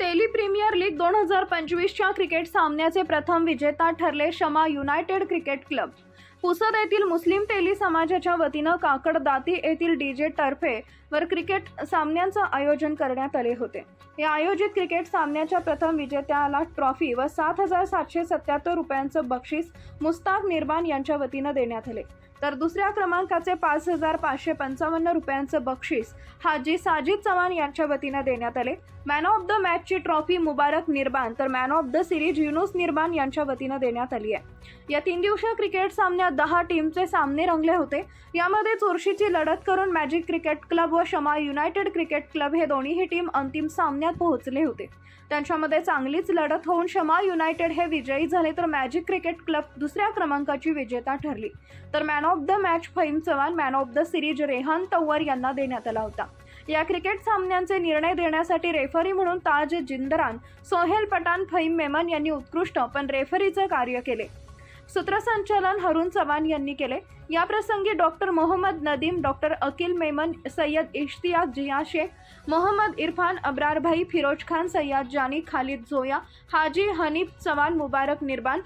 तेली premier league दोन हजार पंचवीसच्या cricket सामन्याचे प्रथम विजेता ठरले Shama united cricket club. Pusad येथील मुस्लिम तेली समाजाच्या वतीनं काकडदाती येथील डीजे टर्फे वर क्रिकेट सामन्यांचं आयोजन करण्यात आले होते. या आयोजित क्रिकेट सामन्याच्या प्रथम विजेत्याला ट्रॉफी व सात हजार सातशे सत्याहत्तर रुपयांचं बक्षीस मुस्ताक निर्बान यांच्या वतीनं देण्यात आले. तर दुसऱ्या क्रमांकाचे पाच हजार पाचशे पंचावन्न रुपयांचं बक्षीस हाजी साजिद चव्हाण यांच्या वतीनं देण्यात आले. मॅन ऑफ द मॅचची ट्रॉफी मुबारक निर्बान तर man of the series Yunus Nirban यांच्या वतीनं देण्यात आली आहे. या तीन दिवसीय क्रिकेट सामन्यात दहा टीमचे सामने रंगले होते. यामध्ये चोरशीची लढत करून मॅजिक क्रिकेट क्लब व शमा युनायटेड क्रिकेट क्लब हे दोन्हीही टीम अंतिम सामन्यात पोहोचले होते. त्यांच्यामध्ये चांगलीच लढत होऊन शमा युनायटेड हे विजयी झाले तर मॅजिक क्रिकेट क्लब दुसऱ्या क्रमांकाची विजेता ठरली. तर man of of the match Faim Chavan man of the series Rehan Tavvar यांना देण्यात आला होता. या क्रिकेट सामन्यांचे निर्णय देण्यासाठी रेफरी म्हणून ताज जिंदरान सोहेल पठाण फैम मेमन यांनी उत्कृष्ट पण रेफरीचं कार्य केले. सूत्रसंचालन हरुण चव्हाण यांनी केले. या प्रसंगी डॉक्टर मोहम्मद नदीम डॉक्टर अकिल मेमन सय्यद इश्तियाक जिया शेख मोहम्मद इरफान अब्रारभाई फिरोज खान सय्यद जानी खालिद जोया हाजी हनीफ चव्हाण मुबारक निर्बान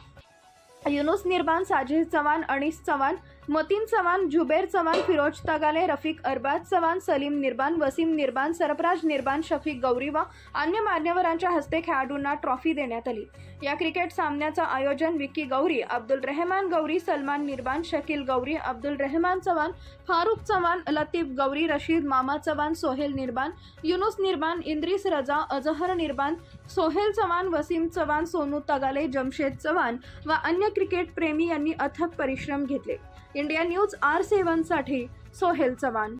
युनुस निर्बान साजिद चव्हाण अनिस चव्हाण मतीन चव्हाण जुबेर चव्हाण फिरोज तगाले रफिक अरबाज चव्हाण सलीम निर्बान वसीम निर्बान सरफराज निर्बान शफीक गौरी व अन्य मान्यवरांच्या हस्ते खेळाडूंना ट्रॉफी देण्यात आली. या क्रिकेट सामन्याचं आयोजन विक्की गौरी अब्दुल रेहमान गौरी सलमान निर्बान शकील गौरी अब्दुल रेहमान चव्हाण फारुख चव्हाण लतीफ गौरी रशीद मामा चव्हाण सोहेल निर्बान युनुस निर्बान इंद्रिस रजा अजहर निर्बान सोहेल चव्हाण वसीम चव्हाण सोनू तगाले जमशेद चव्हाण व अन्य क्रिकेट प्रेमी यांनी अथक परिश्रम घेतले. इंडिया न्यूज आर सेव्हनसाठी सोहेल चव्हाण.